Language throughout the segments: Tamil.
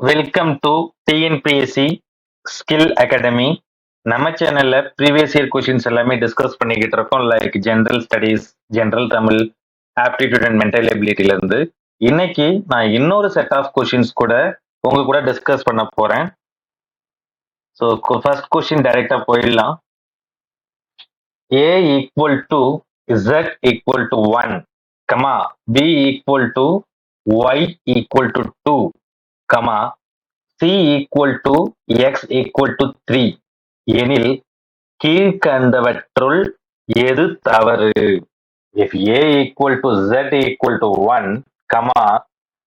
Welcome to TNPSC skill academy நம்ம சேனல்ல ப்ரீவியஸ் இயர் கொஷின்ஸ் எல்லாமே டிஸ்கஸ் பண்ணிக்கிட்டு இருக்கோம். Like general studies general Tamil aptitude and mental எபிலிட்டில இருந்து. இன்னைக்கு நான் இன்னொரு செட் ஆஃப் கொஷின்ஸ் கூட உங்க கூட டிஸ்கஸ் பண்ண போறேன். ஸோ ஃபர்ஸ்ட் கொஷின் டைரக்டா போயிடலாம். A equal to Z equal to one comma B equal to Y equal to two comma C equal to X equal to three எனில் கீழ்கண்டவற்றுள் எது தவறு? If a equal to z equal to 1 comma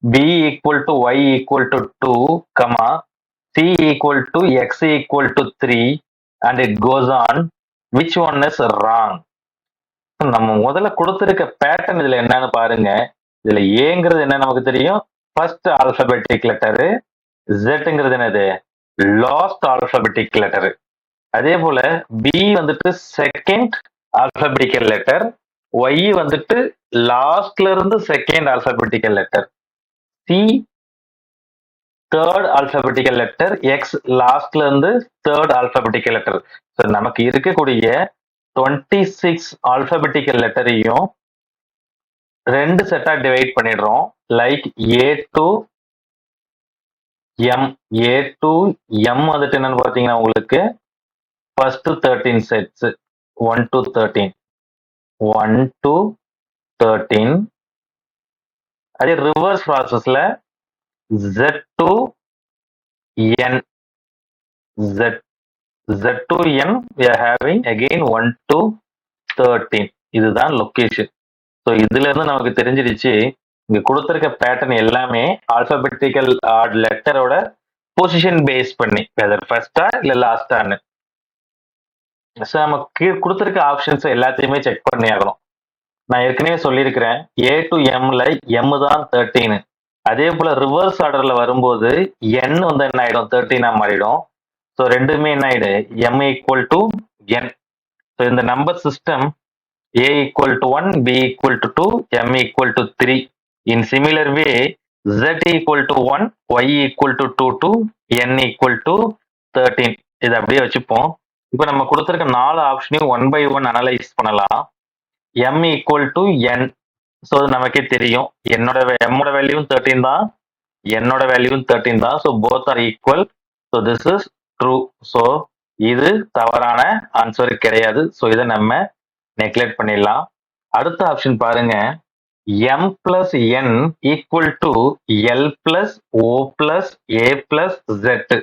b equal to y equal to 2 comma c equal to x equal to 3 and it goes on which one is wrong? நம்ம முதல்ல கொடுத்திருக்க பேட்டர்ன் இதுல என்னன்னு பாருங்க. இதுல ஏங்கிறது என்ன நமக்கு தெரியும்? ஃபர்ஸ்ட் ஆல்பபெட்டிக் லெட்டரு ஜெட்ங்கிறது என்னது? லாஸ்ட் ஆல்பபெட்டிக் லெட்டர் அதே போல பி வந்துட்டு செகண்ட் ஆல்பபெட்டிக்கல் லெட்டர் ஒய் வந்துட்டு லாஸ்ட்ல இருந்து second alphabetical letter C third alphabetical letter X லாஸ்ட்ல இருந்து தேர்ட் ஆல்பபெட்டிக்கல் லெட்டர் ஸோ நமக்கு இருக்கக்கூடிய டுவெண்ட்டி சிக்ஸ் ஆல்பபெட்டிக்கல் லெட்டரையும் ரெண்டு செட்டா டிவைட் பண்ணிடுறோம். Like A to M A to M வந்துட்டு என்னன்னு பார்த்தீங்கன்னா உங்களுக்கு first thirteen sets one to thirteen one to thirteen அதே ரிவர்ஸ் ப்ராசஸ்ல Z to N Z Z to N we are having one to thirteen இதுதான் லொக்கேஷன் ஸோ இதுல இருந்து நமக்கு தெரிஞ்சிடுச்சு இங்க கொடுத்துருக்க பேட்டர்ன் எல்லாமே ஆல்பபெட்டிக்கல் லெட்டரோட பொசிஷன் பேஸ் பண்ணி வெதர் ஃபர்ஸ்டா இல்ல லாஸ்டான்னு ஸோ நம்ம கீழ் கொடுத்துருக்க ஆப்ஷன்ஸ் எல்லாத்தையுமே செக் பண்ணி ஆகணும். நான் ஏற்கனவே சொல்லியிருக்கிறேன் ஏ டு எம்ல எம் தான் தேர்ட்டீன் அதே போல ரிவர்ஸ் ஆர்டர்ல வரும்போது என் வந்து என்ன ஆயிடும்? தேர்ட்டீனா மாறிடும். ஸோ ரெண்டுமே என்ன ஆயிடு? M equal to N so இந்த number system a equal to 1, b equal to 2, m equal to 3. In similar way, z equal to 1, y equal to 2 to n equal to 13. இதை அப்படியே வச்சுப்போம். இப்போ நம்ம கொடுத்துருக்க நாலு ஆப்ஷனையும் ஒன் பை ஒன் அனலைஸ் பண்ணலாம். M equal to n. So அது நமக்கே தெரியும். என்னோட எம்மோட வேல்யூவும் தேர்ட்டீன் தான். என்னோட வேல்யூவும் தேர்ட்டீன் தான். So both are equal so this is true so இது தவறான ஆன்சர் கிடையாது. ஸோ இதை நம்ம நெக்லெக்ட் பண்ணிடலாம். அடுத்த ஆப்ஷன் பாருங்க. M plus N equal to L plus O plus A plus Z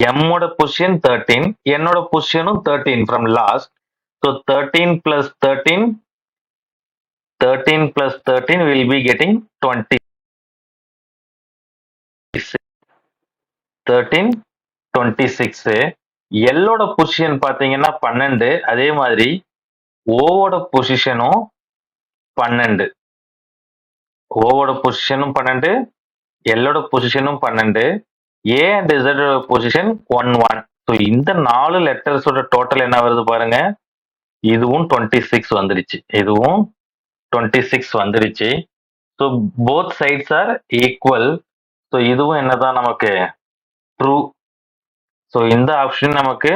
எம்மோட position thirteen என்னோட பொசிஷனும் thirteen from last so thirteen plus thirteen thirteen plus thirteen will be getting twenty thirteen twenty six எல்லோட position பார்த்தீங்கன்னா பன்னெண்டு அதே மாதிரி ஓவோட பொசிஷனும் பன்னெண்டு. ஓவோட பொசிஷனும் பன்னெண்டு எல்லோட பொசிஷனும் பன்னெண்டு ஏ அண்ட் இசடோட பொசிஷன் ஒன் ஒன் ஸோ இந்த நாலு லெட்டர்ஸோட டோட்டல் என்ன வருது பாருங்க? இதுவும் டுவெண்ட்டி சிக்ஸ் வந்துருச்சு. இதுவும் டுவெண்ட்டி சிக்ஸ் வந்துருச்சு. So both sides are equal so இதுவும் என்னதான் நமக்கு? ட்ரூ ஸோ இந்த ஆப்ஷன் நமக்கு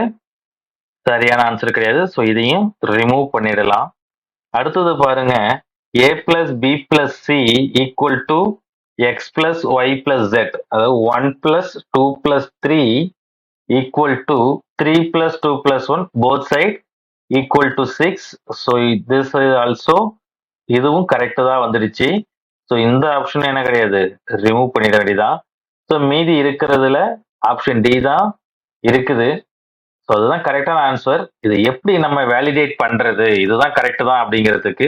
சரியான ஆன்சர் கிடையாது. ஸோ இதையும் ரிமூவ் பண்ணிடலாம். அடுத்தது பாருங்க. A plus B plus C equal to X plus Y plus Z அதாவது one plus two plus three equal to three plus two plus one both side equal to six so this also இதுவும் கரெக்டு தான் வந்துடுச்சு. ஸோ இந்த ஆப்ஷன் என்ன கிடையாது? ரிமூவ் பண்ணிட வேண்டியதான் ஸோ மீதி இருக்கிறதுல ஆப்ஷன் டி தான் இருக்குது. ஸோ அதுதான் கரெக்டான ஆன்சர் இதை எப்படி நம்ம வேலிடேட் பண்றது? இதுதான் கரெக்ட் தான் அப்படிங்கிறதுக்கு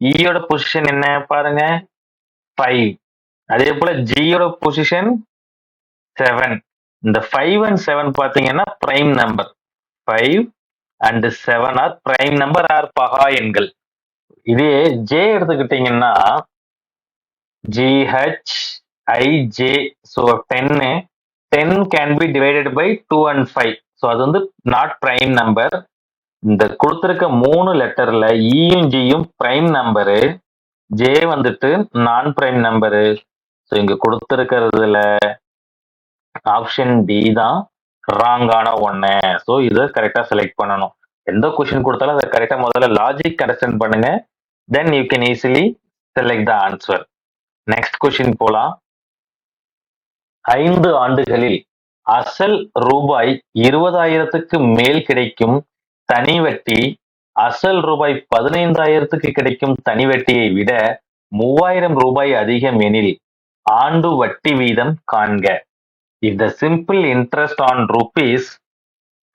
e இயோட பொசிஷன் என்ன? பாருங்க. ஃபைவ் அதே போல ஜியோட பொசிஷன் செவன் இந்த ஃபைவ் அண்ட் செவன் பார்த்தீங்கன்னா prime number five and seven are prime number are பகா எண்கள். இதே ஜே எடுத்துக்கிட்டீங்கன்னா GH IJ so ten ten can be divided by two and five so அது வந்து நாட் பிரைம் நம்பர் இந்த கொடுத்துருக்க மூணு லெட்டர்ல இயும் ஜியும் பிரைம் நம்பரு ஜே வந்துட்டு நான் பிரைம் நம்பரு ஸோ இங்க கொடுத்துருக்கிறதுல ஆப்ஷன் டி தான் ராங்கான ஒன்று ஸோ இதை கரெக்டாக செலக்ட் பண்ணணும். எந்த கொஸ்டின் கொடுத்தாலும் அதை கரெக்டாக முதல்ல லாஜிக் அண்டர்ஸ்டாண்ட் பண்ணுங்க. Then you can easily select the answer next question போலாம். ஐந்து ஆண்டுகளில் அசல் ரூபாய் இருபதாயிரத்துக்கு மேல் கிடைக்கும் தனி வட்டி அசல் ரூபாய் பதினைந்தாயிரத்துக்கு கிடைக்கும் தனி வட்டியை விட மூவாயிரம் ரூபாய் அதிகம் எனில் ஆண்டு வட்டி வீதம் காண்க. இந்த simple interest on rupees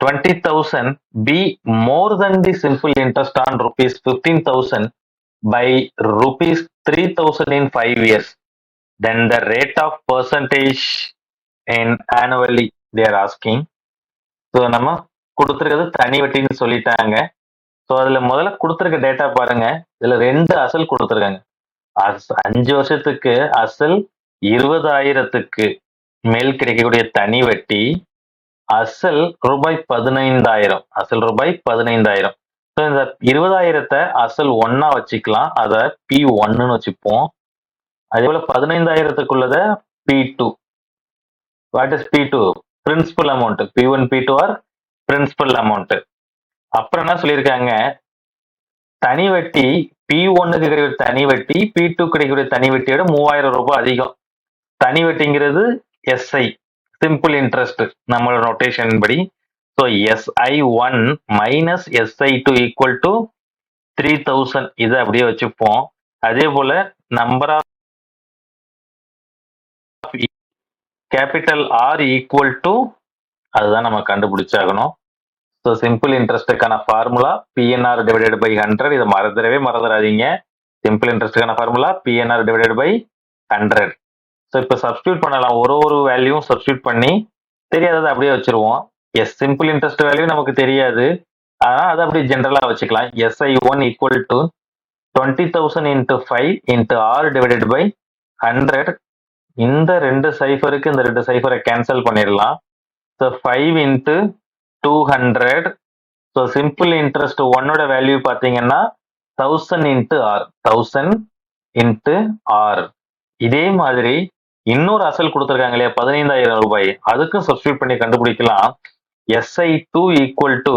twenty thousand be more than the simple interest on rupees fifteen thousand by rupees three thousand in five years then the rate of percentage in annually they're asking so நம்ம கொடுத்துருக்கிறது தனி வட்டின்னு சொல்லிட்டாங்க. ஸோ அதில் முதல்ல கொடுத்துருக்க டேட்டா பாருங்க. இதில் ரெண்டு அசல் கொடுத்துருக்காங்க. அஸ் அஞ்சு வருஷத்துக்கு அசல் இருபதாயிரத்துக்கு மேல் கிடைக்கக்கூடிய தனி வட்டி அசல் ரூபாய் பதினைந்தாயிரம். அசல் ரூபாய் பதினைந்தாயிரம். ஸோ இந்த இருபதாயிரத்தை அசல் ஒன்னா வச்சுக்கலாம். அதை பி ஒன்னுன்னு வச்சுப்போம். அதே போல பதினைந்தாயிரத்துக்குள்ளத P two what is P two principal amount P one P two are principal amount அப்புறம் என்ன சொல்லியிருக்காங்க? தனி வட்டி பி ஒன்னுக்கு கிடைக்கிற தனி வட்டி பி டூ கிடைக்கக்கூடிய தனி வட்டியோட மூவாயிரம் ரூபாய் அதிகம். தனி வட்டிங்கிறது எஸ்ஐ சிம்பிள் இன்ட்ரெஸ்ட் நம்மளோட நோட்டேஷன் படி. So SI one minus SI two equal to three thousand இதை அப்படியே வச்சுப்போம். அதே போல number of capital R equal to அதுதான் நம்ம கண்டுபிடிச்சாகணும். So simple இன்ட்ரெஸ்ட்டுக்கான formula PNR divided by hundred இதை மறந்துடவே மறந்துடாதீங்க. Simple இன்ட்ரெஸ்ட்டுக்கான formula PNR divided by hundred so இப்போ சப்ஸ்டியூட் பண்ணலாம். ஒரு ஒரு வேல்யூவும் சப்ஸ்டியூட் பண்ணி தெரியாததை அப்படியே வச்சிருவோம். எஸ் சிம்பிள் இன்ட்ரெஸ்ட் வேல்யூ நமக்கு தெரியாது. ஆனால் அதை அப்படியே ஜென்ரலாக வச்சுக்கலாம். SI one equal to twenty thousand into five into R divided by hundred இந்த ரெண்டு சைஃபருக்கு இந்த ரெண்டு சைஃபரை கேன்சல் பண்ணிடலாம். So five into two hundred so simple interest ஒன்னோட வேல்யூ பார்த்தீங்கன்னா thousand into R thousand into R இதே மாதிரி இன்னொரு அசல் கொடுத்துருக்காங்க இல்லையா பதினைந்தாயிரம் ரூபாய். அதுக்கும் சப்ஸ்டியூட் பண்ணி கண்டுபிடிக்கலாம். எஸ்ஐ டூ ஈக்குவல் டு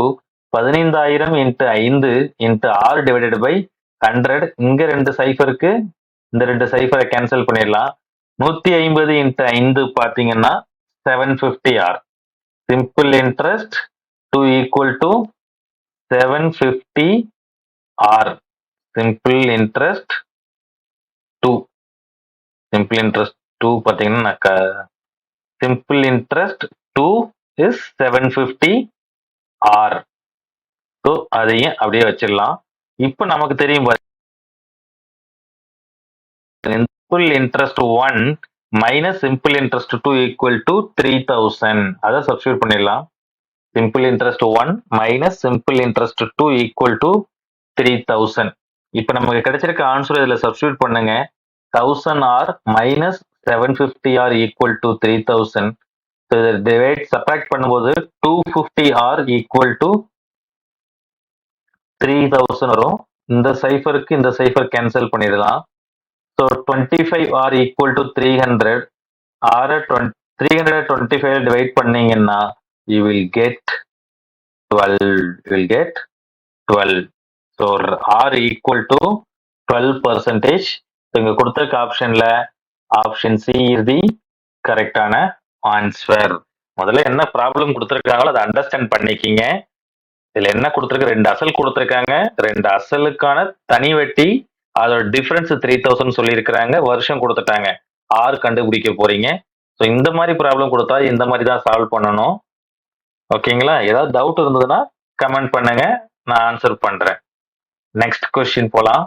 பதினைந்தாயிரம் இன்ட்டு ஐந்து into R divided by hundred இங்க ரெண்டு சைஃபருக்கு இந்த ரெண்டு சைஃபரை கேன்சல் பண்ணிடலாம். நூத்தி ஐம்பது இன்ட்டு ஐந்து பார்த்தீங்கன்னா seven fifty R simple interest two equal to seven fifty R simple interest two simple interest two பார்த்தீங்கன்னா simple interest two is seven fifty R so அதையும் அப்படியே வச்சிடலாம். இப்போ நமக்கு தெரியும் simple interest one minus simple interest two equal to three thousand அதை சப்ஸ்டியூட் பண்ணிடலாம். Simple interest one minus simple interest two equal to three thousand இப்போ நமக்கு கிடைச்சிருக்க ஆன்சர் இதில் சப்ஸ்டியூட் பண்ணுங்க. Thousand R minus seven fifty R equal to three thousand divide subtract பண்ணும்போது two fifty R equal to three thousand வரும். இந்த சைஃபருக்கு இந்த சைஃபர் கேன்சல் பண்ணிடலாம். So twenty five R equal to three hundred R twenty three hundred twenty five divide பண்ணீங்கன்னா you will get twelve will get twelve so R equal to twelve percentage நீங்கள் கொடுத்துருக்க ஆப்ஷனில் ஆப்ஷன் சி இஸ் தி கரெக்டான ஆன்சர் முதல்ல என்ன ப்ராப்ளம் கொடுத்துருக்காங்களோ அதை அண்டர்ஸ்டாண்ட் பண்ணிக்கிங்க. இதில் என்ன கொடுத்துருக்கு? ரெண்டு அசல் கொடுத்துருக்காங்க. ரெண்டு அசலுக்கான தனி வட்டி அதோட டிஃபரன்ஸ் த்ரீ தௌசண்ட் சொல்லியிருக்கிறாங்க. வருஷம் கொடுத்துட்டாங்க. ஆறு கண்டுபிடிக்க போறீங்க. ஸோ இந்த மாதிரி ப்ராப்ளம் கொடுத்தா இந்த மாதிரி தான் சால்வ் பண்ணணும். ஓகேங்களா ஏதாவது டவுட் இருந்ததுன்னா கமெண்ட் பண்ணுங்க. நான் ஆன்சர் பண்றேன். நெக்ஸ்ட் கொஸ்டின் போலாம்.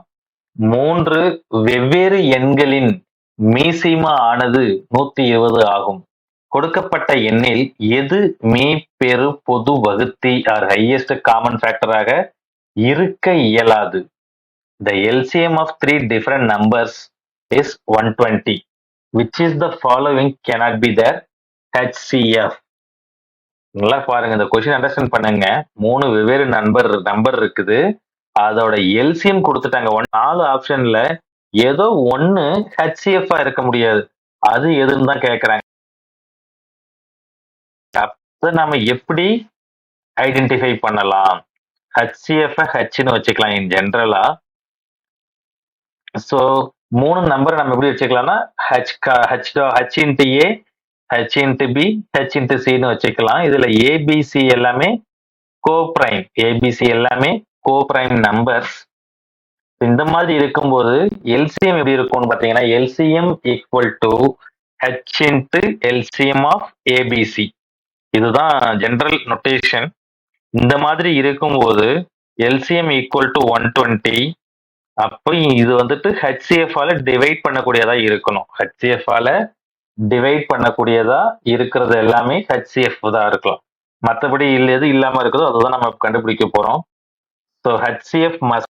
மூன்று வெவ்வேறு எண்களின் மீசிமா ஆனது நூத்தி இருபது ஆகும். கொடுக்கப்பட்ட எண்ணில் எது மீ பெரு பொது வகுத்தி ஆர் ஹையஸ்ட் காமன் ஃபேக்டராக இருக்க இயலாது. The LCM of three different numbers is one twenty which is the following cannot be their HCF நல்லா பாருங்க இந்த கொஸ்டின் அண்டர்ஸ்டாண்ட் பண்ணுங்க. மூணு வெவ்வேறு நம்பர் நம்பர் இருக்குது. அதோட எல்சிஎம் கொடுத்துட்டாங்க. ஒன் நாலு ஆப்ஷன்ல ஏதோ ஒன்னு ஹெச்சிஎஃப் இருக்க முடியாது. அது எதுன்னு தான் கேட்குறாங்க அப்போ நம்ம எப்படி ஐடென்டிஃபை பண்ணலாம்? ஹெச்சிஎஃப்ஐ ஹெச்னு வச்சுக்கலாம். இன் ஜென்ரலா ஸோ மூணு நம்பரை நம்ம எப்படி வச்சுக்கலாம்னா H H H into A H into B H into சின்னு வச்சுக்கலாம். இதில் ஏபிசி எல்லாமே கோ பிரைம் ஏபிசி எல்லாமே கோ பிரைம் நம்பர்ஸ் இந்த மாதிரி இருக்கும்போது எல்சிஎம் எப்படி இருக்கும்னு பார்த்தீங்கன்னா LCM equal to H into LCM of ABC இதுதான் ஜென்ரல் நொட்டேஷன் இந்த மாதிரி இருக்கும்போது LCM equal to one twenty அப்போ இது வந்துட்டு ஹெச்சிஎஃப் ஆல டிவைட் பண்ணக்கூடியதா இருக்கணும் ஹெச்சிஎஃப் ஆல டிவைட் பண்ணக்கூடியதா இருக்கிறது எல்லாமே ஹெச்சிஎஃப் தான் இருக்கலாம் மற்றபடி இல்ல எது இல்லாம இருக்குதோ அதுதான் நம்ம கண்டுபிடிக்க போறோம் so HCF must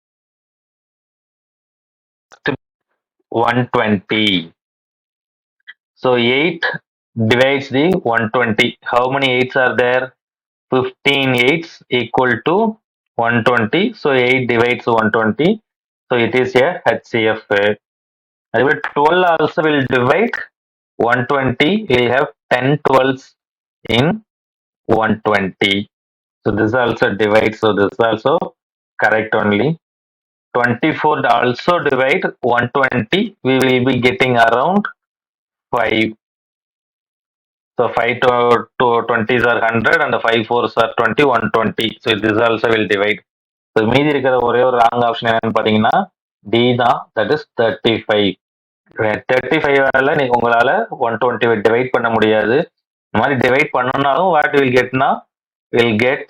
one twenty so eight divides the 120. How many 8s are there? 15 8s equal to 120. So 8 divides 120. So it is a HCF. Anyway, 12 also will divide 120. We'll have 10 12s in 120. So this also divides. So this also correct only. 24 also divide 120. We will be getting around 5. So 5 to, to 20s are 100 and the 5 4s are 20, 120. So this also will divide. மீதி இருக்கிற ஒரே ஒரு ராங் ஆப்ஷன் என்னன்னு பார்த்தீங்கன்னா டி தான். That is thirty five thirty ஃபைவால நீங்க உங்களால ஒன் டுவெண்ட்டி டிவைட் பண்ண முடியாது. இந்த மாதிரி டிவைட் பண்ணனாலும் what will கெட்னா will get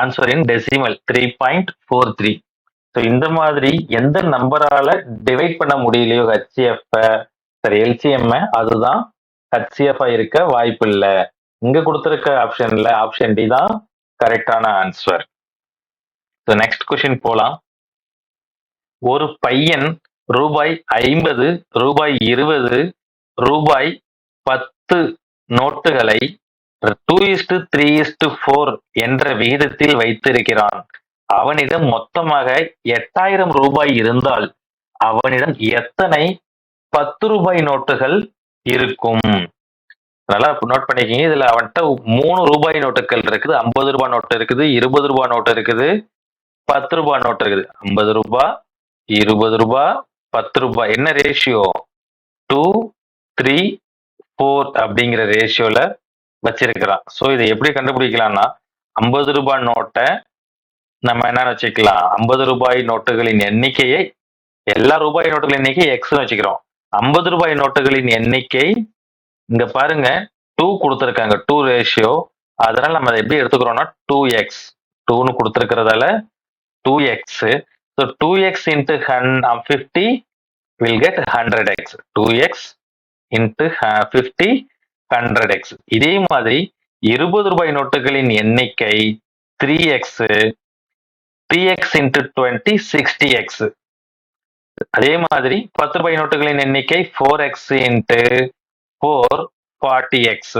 answer in decimal three point four three so இந்த மாதிரி எந்த நம்பரால டிவைட் பண்ண முடியலையோ ஹெச்சிஎஃப் சரி எல்சிஎம் அதுதான் ஹெச்சிஎஃப் இருக்க வாய்ப்பு இல்லை இங்க கொடுத்துருக்க ஆப்ஷன்ல ஆப்ஷன் டி தான் கரெக்டான ஆன்சர் ஸோ நெக்ஸ்ட் கொஷின் போலாம். ஒரு பையன் ரூபாய் ஐம்பது ரூபாய் இருபது ரூபாய் பத்து நோட்டுகளை two is to three is to four என்ற விகிதத்தில் வைத்திருக்கிறான். அவனிடம் மொத்தமாக எட்டாயிரம் ரூபாய் இருந்தால் அவனிடம் எத்தனை பத்து ரூபாய் நோட்டுகள் இருக்கும்? நல்லா நோட் பண்ணிக்கிங்க. இதுல அவன்கிட்ட மூணு ரூபாய் நோட்டுகள் இருக்குது. ஐம்பது ரூபாய் நோட்டு இருக்குது இருபது ரூபாய் நோட்டு இருக்குது. பத்து ரூபாய் நோட்டு இருக்குது. ஐம்பது ரூபாய் இருபது ரூபாய் பத்து ரூபாய் என்ன ரேஷியோ டூ த்ரீ ஃபோர் அப்படிங்கிற ரேஷியோல வச்சிருக்கிறான். ஸோ இதை எப்படி கண்டுபிடிக்கலாம்னா ஐம்பது ரூபாய் நோட்டை நம்ம என்ன வச்சுக்கலாம்? ஐம்பது ரூபாய் நோட்டுகளின் எண்ணிக்கையை எல்லா ரூபாய் நோட்டுகளின் எண்ணிக்கை எக்ஸ்னு வச்சுக்கிறோம். ஐம்பது ரூபாய் நோட்டுகளின் எண்ணிக்கை இங்க பாருங்க டூ கொடுத்துருக்காங்க. டூ ரேஷியோ அதனால நம்ம அதை எப்படி எடுத்துக்கிறோம்னா டூ எக்ஸ் டூன்னு கொடுத்துருக்கிறதால two X so two X into Han fifty will get hundred X two X into fifty hundred X இதே மாதிரி இருபது ரூபாய் நோட்டுகளின் எண்ணிக்கை three X three X into twenty sixty X அதே மாதிரி பத்து ரூபாய் நோட்டுகளின் எண்ணிக்கை four X into four forty X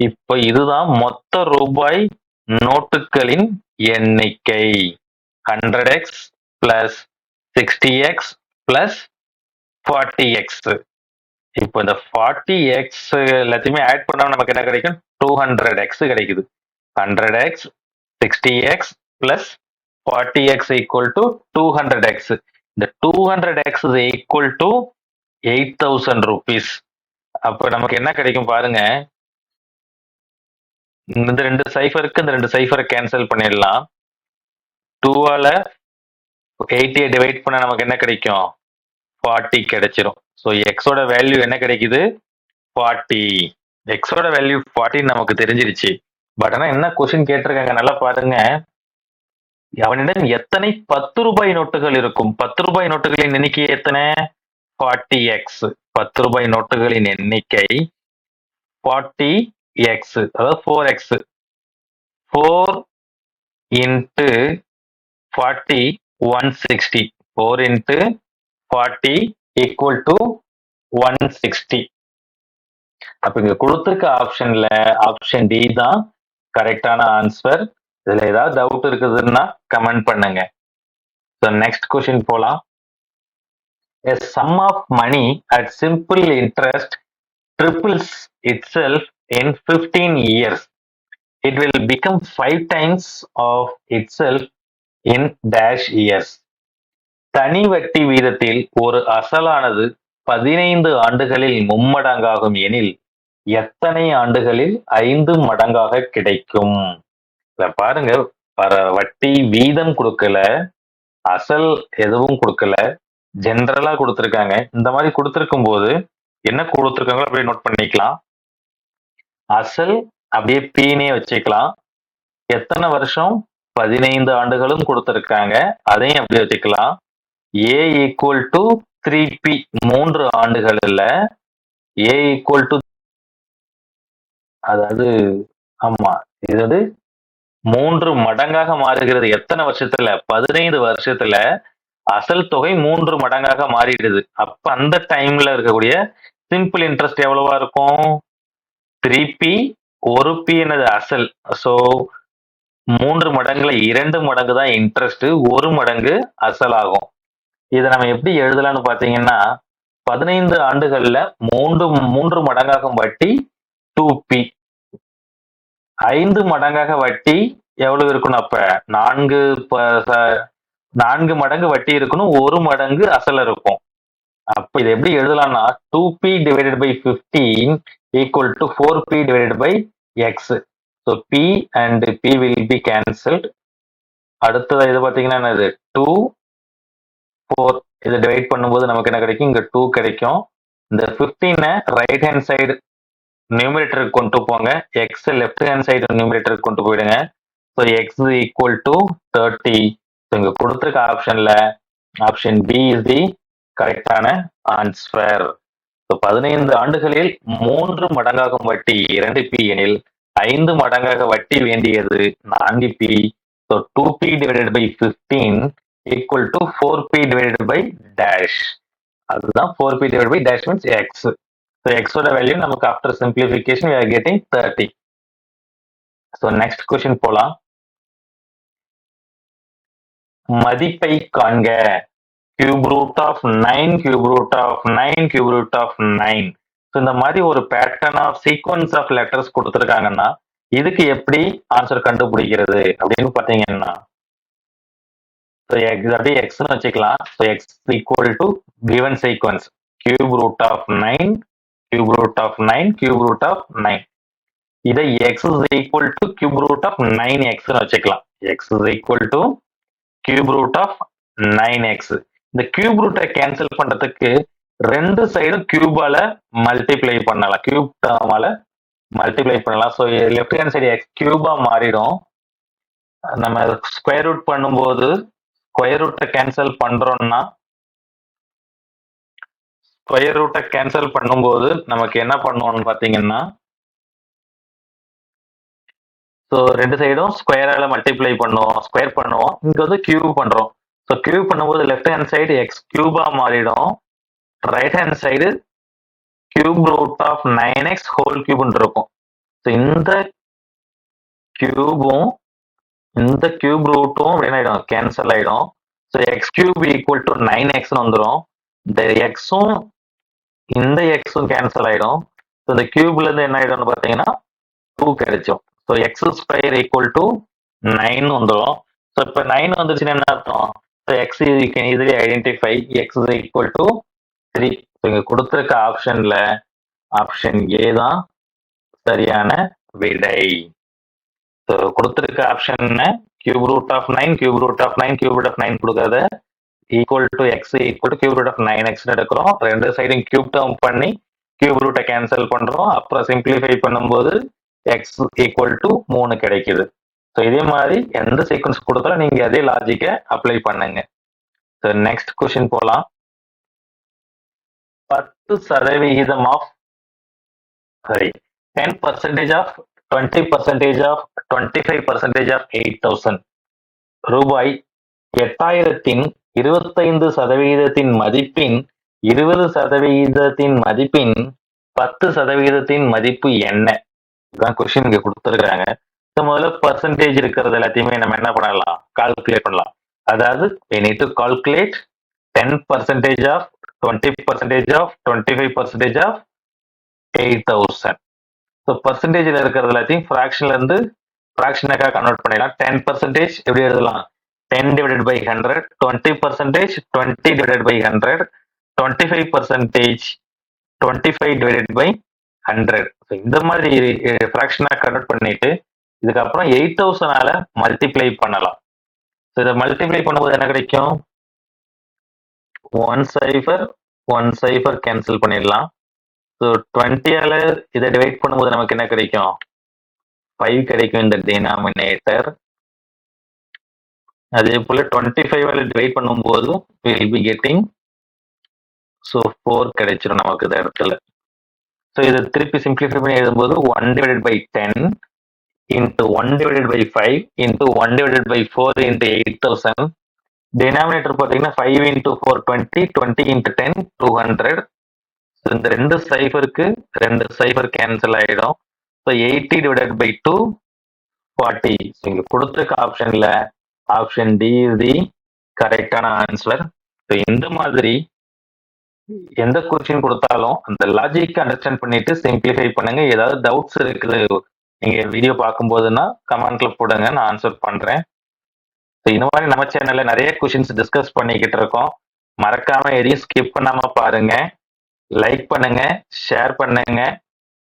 இப்போ இதுதான் மொத்த ரூபாய் நோட்டுகளின் எண்ணிக்கை. Hundred X plus sixty X plus forty X இப்போ இந்த ஃபார்ட்டி எக்ஸ் எல்லாத்தையுமே ஆட் பண்ணால் நமக்கு என்ன கிடைக்கும்? டூ ஹண்ட்ரட் எக்ஸ் கிடைக்குது. Hundred X sixty X plus forty X equal to two hundred X இந்த two hundred X is equal to eight thousand rupees அப்போ நமக்கு என்ன கிடைக்கும் பாருங்க? இந்த ரெண்டு சைஃபருக்கு இந்த ரெண்டு சைஃபரை கேன்சல் பண்ணிடலாம். டூவால எயிட்டியை டிவைட் பண்ண நமக்கு என்ன கிடைக்கும்? ஃபார்ட்டி கிடைச்சிரும். ஸோ எக்ஸோட வேல்யூ என்ன கிடைக்குது? ஃபார்ட்டி எக்ஸோட வேல்யூ ஃபார்ட்டின்னு நமக்கு தெரிஞ்சிருச்சு. பட் ஆனால் என்ன கொஸ்டின் கேட்டிருக்காங்க? நல்லா பாருங்க. அவனிடம் எத்தனை பத்து ரூபாய் நோட்டுகள் இருக்கும்? பத்து ரூபாய் நோட்டுகளின் எண்ணிக்கை எத்தனை? ஃபார்ட்டி எக்ஸ் பத்து ரூபாய் நோட்டுகளின் எண்ணிக்கை ஃபார்ட்டி எக்ஸ் அதாவது four X four into forty one sixty four into forty equal to one sixty அப்ப இங்க கொடுத்துருக்க ஆப்ஷன்ல ஆப்ஷன் டி தான் கரெக்டான ஆன்சர் இதுல ஏதாவது டவுட் இருக்குதுன்னா கமெண்ட் பண்ணுங்க. ஸோ நெக்ஸ்ட் கொஸ்டின் போலாம். A sum of money at simple interest triples itself in 15 years. It will become 5 times of itself in dash years தனி வட்டி வீதத்தில் ஒரு அசலானது பதினைந்து ஆண்டுகளில் மும்மடங்காகும் எனில் எத்தனை ஆண்டுகளில் ஐந்து மடங்காக கிடைக்கும்? இத பாருங்க. பர வட்டி வீதம் கொடுக்கல அசல் எதுவும் கொடுக்கல ஜென்ரலா கொடுத்துருக்காங்க. இந்த மாதிரி கொடுத்துருக்கும் போது என்ன கொடுத்துருக்காங்களோ அப்படியே நோட் பண்ணிக்கலாம். அசல் அப்படியே பீனே வச்சுக்கலாம். எத்தனை வருஷம்? பதினைந்து ஆண்டுகளும் கொடுத்துருக்காங்க. அதையும் அப்படியே வச்சுக்கலாம்? A equal to three P மூன்று ஆண்டுகள்ல ஏ ஈக்குவல் டு அதாவது ஆமா இது வந்து மூன்று மடங்காக மாறுகிறது. எத்தனை வருஷத்துல? பதினைந்து வருஷத்துல அசல் தொகை மூன்று மடங்காக மாறிடுது. அப்ப அந்த டைம்ல இருக்கக்கூடிய சிம்பிள் இன்ட்ரெஸ்ட் எவ்வளவா இருக்கும்? த்ரீ பி ஒரு பி என்னது? அசல். ஸோ மூன்று மடங்குல இரண்டு மடங்கு தான் இன்ட்ரெஸ்ட் ஒரு மடங்கு அசல் ஆகும் இதை நம்ம எப்படி எழுதலாம்னு பாத்தீங்கன்னா பதினைந்து ஆண்டுகள்ல மூன்று மூன்று மடங்காகும் வட்டி டூ பி ஐந்து மடங்காக வட்டி எவ்வளவு இருக்கணும் அப்ப? நான்கு நான்கு மடங்கு வட்டி இருக்கணும் ஒரு மடங்கு அசல் இருக்கும். அப்ப இதை எப்படி எழுதலாம்னா two P divided by fifteen equal to four P divided by X so P and P will be cancelled அடுத்தது இது பார்த்தீங்கன்னா என்னது? டூ ஃபோர் இதை டிவைட் பண்ணும்போது நமக்கு என்ன கிடைக்கும்? இங்கே டூ கிடைக்கும். இந்த ஃபிஃப்டீனை ரைட் ஹேண்ட் சைடு நியூமரேட்டருக்கு கொண்டு போங்க. எக்ஸ் லெஃப்ட் ஹேண்ட் சைடு நியூமரேட்டருக்கு கொண்டு போயிடுங்க. So X equal to thirty so இங்கே கொடுத்துருக்க ஆப்ஷனில் ஆப்ஷன் பி இஸ் தி கரெக்டான ஆன்சர் ஸோ பதினைந்து ஆண்டுகளில் மூன்று மடங்காகும் வட்டி இரண்டு பி எனில் ஐந்து மடங்காக வட்டி வேண்டியது நான்கு P so two P divided by fifteen equal to four P divided by dash அதுதான் four P divide by dash means X so எக்ஸோட வேல்யூ நமக்கு after simplification we are getting thirty so next question போலாம். மதிப்பை காண்க. Cube root of nine cube root of nine cube root of nine so இந்த மாதிரி ஒரு pattern of sequence of letters கொடுத்துருக்காங்கன்னா இதுக்கு எப்படி ஆன்சர் கண்டுபிடிக்கிறது அப்படின்னு பார்த்தீங்கன்னா ஸோ எக்ஸ் அப்படியே எக்ஸ்னு வச்சுக்கலாம். So X equal to given sequence cube root of nine cube root of nine cube root of nine இதை X is equal to cube root of nine எக்ஸ்னு வச்சுக்கலாம். X is equal to cube root of nine X இந்த கியூப் ரூட்டை கேன்சல் பண்றதுக்கு ரெண்டு சைடும் கியூபால மல்டிப்ளை பண்ணலாம். கியூப் டேர்மால மல்டிப்ளை பண்ணலாம். So left hand side X Cuba மாறிடும். நம்ம ஸ்கொயர் ரூட் பண்ணும்போது ஸ்கொயர் ரூட்டை கேன்சல் பண்றோம்னா ஸ்கொயர் ரூட்டை கேன்சல் பண்ணும்போது நமக்கு என்ன பண்ணுவோம்னு பார்த்தீங்கன்னா ஸோ ரெண்டு சைடும் ஸ்கொயரால மல்டிப்ளை பண்ணுவோம். ஸ்கொயர் பண்ணுவோம். இங்கே வந்து கியூப் பண்றோம். ஸோ கியூப் பண்ணும்போது லெஃப்ட் ஹேண்ட் சைடு எக்ஸ் கியூபா மாறிடும். Right hand side cube root of nine X whole கியூப்னு இருக்கும். ஸோ இந்த கியூபும் இந்த கியூப் ரூட்டும் அப்படின்னு ஆகிடும் கேன்சல் ஆயிடும். So X cube equal to nine எக்ஸ்னு வந்துடும் இந்த எக்ஸும் இந்த எக்ஸும் கேன்சல் ஆயிடும். ஸோ இந்த கியூப்லேருந்து என்ன ஆயிடும்னு பார்த்தீங்கன்னா two கிடைச்சோம் so X square equal to nine வந்துடும் ஸோ இப்போ நைன் வந்துருச்சுன்னா என்ன அர்த்தம்? ஸோ எக்ஸ் இது can easily identify X is equal to three so இங்கே கொடுத்துருக்க ஆப்ஷன்ல ஆப்ஷன் ஏ தான் சரியான விடை. ஸோ கொடுத்துருக்க option cube root of nine cube root of nine cube root of nine கொடுக்காத equal to X equal to cube root of nine X எடுக்கிறோம். ரெண்டு சைடும் கியூப் டேர்ம் பண்ணி கியூப் ரூட்டை கேன்சல் பண்றோம். அப்புறம் சிம்பிளிஃபை பண்ணும்போது எக்ஸ் ஈக்குவல் டு மூணு கிடைக்குது. ஸோ இதே மாதிரி எந்த சீக்வன்ஸ் கொடுத்தாலும் நீங்கள் அதே லாஜிக்கை அப்ளை பண்ணுங்க. ஸோ நெக்ஸ்ட் கொஷின் போகலாம் சதவிகிதம் of sorry ten percentage of twenty percentage of twenty five percentage of eight thousand ரூபாய். எட்டாயிரத்தின் இருபத்தைந்து சதவிகிதத்தின் மதிப்பின் இருபது சதவிகிதத்தின் மதிப்பின் பத்து சதவிகிதத்தின் மதிப்பு என்ன? இதுதான் கொஸ்டின் இங்க கொடுத்துருக்காங்க முதல்ல பர்சன்டேஜ் இருக்கிறது எல்லாத்தையுமே நம்ம என்ன பண்ணலாம்? கால்குலேட் பண்ணலாம். அதாவது we need to ten percentage of twenty percentage of twenty five percentage of eight thousand so பர்சன்டேஜில் இருக்கிறது எல்லாத்தையும் ஃப்ராக்ஷன்லேருந்து ஃப்ராக்ஷனுக்காக கன்வெர்ட் பண்ணிடலாம். டென் பர்சன்டேஜ் எப்படி எழுதலாம்? Ten divided by hundred twenty percentage twenty divided by hundred twenty five percentage twenty five divided by hundred so இந்த மாதிரி ஃப்ராக்ஷனாக கன்வெர்ட் பண்ணிட்டு இதுக்கப்புறம் எயிட் தௌசண்டால மல்டிப்ளை பண்ணலாம். ஸோ இதை மல்டிப்ளை பண்ணும்போது என்ன கிடைக்கும்? One cipher one cipher cancel பண்ணிடலாம். ஸோ டுவெண்ட்டியால் இதை டிவைட் பண்ணும்போது நமக்கு என்ன கிடைக்கும்? ஃபைவ் கிடைக்கும் இந்த டினாமினேட்டர் அதே போல் டுவெண்ட்டி ஃபைவ் டிவைட் பண்ணும்போதும் will be getting so four கிடைச்சிரும் நமக்கு இந்த இடத்துல. ஸோ இதை திருப்பி சிம்பிளிஃபை பண்ணி எழுதும்போது one divided by ten into one divided by five into one divided by four into eight thousand denominator பார்த்தீங்கன்னா five into four twenty twenty into ten two hundred so இந்த ரெண்டு சைஃபருக்கு ரெண்டு சைஃபர் கேன்சல் ஆகிடும் so eighty divided by two forty so இங்கே கொடுத்துருக்க ஆப்ஷனில் ஆப்ஷன் டி இஸ் தி கரெக்டான ஆன்சர் ஸோ இந்த மாதிரி எந்த கொஸ்டின் கொடுத்தாலும் அந்த லாஜிக் அண்டர்ஸ்டாண்ட் பண்ணிட்டு சிம்பிளிஃபை பண்ணுங்க. ஏதாவது டவுட்ஸ் இருக்குது நீங்க வீடியோ பார்க்கும்போதுன்னா கமெண்ட்ல போடுங்க நான் ஆன்சர் பண்றேன். ஸோ இந்த மாதிரி நம்ம சேனல்ல நிறைய கொஷின்ஸ் டிஸ்கஸ் பண்ணிக்கிட்டு இருக்கோம். மறக்காம எதையும் ஸ்கிப் பண்ணாம பாருங்க. லைக் பண்ணுங்க ஷேர் பண்ணுங்க.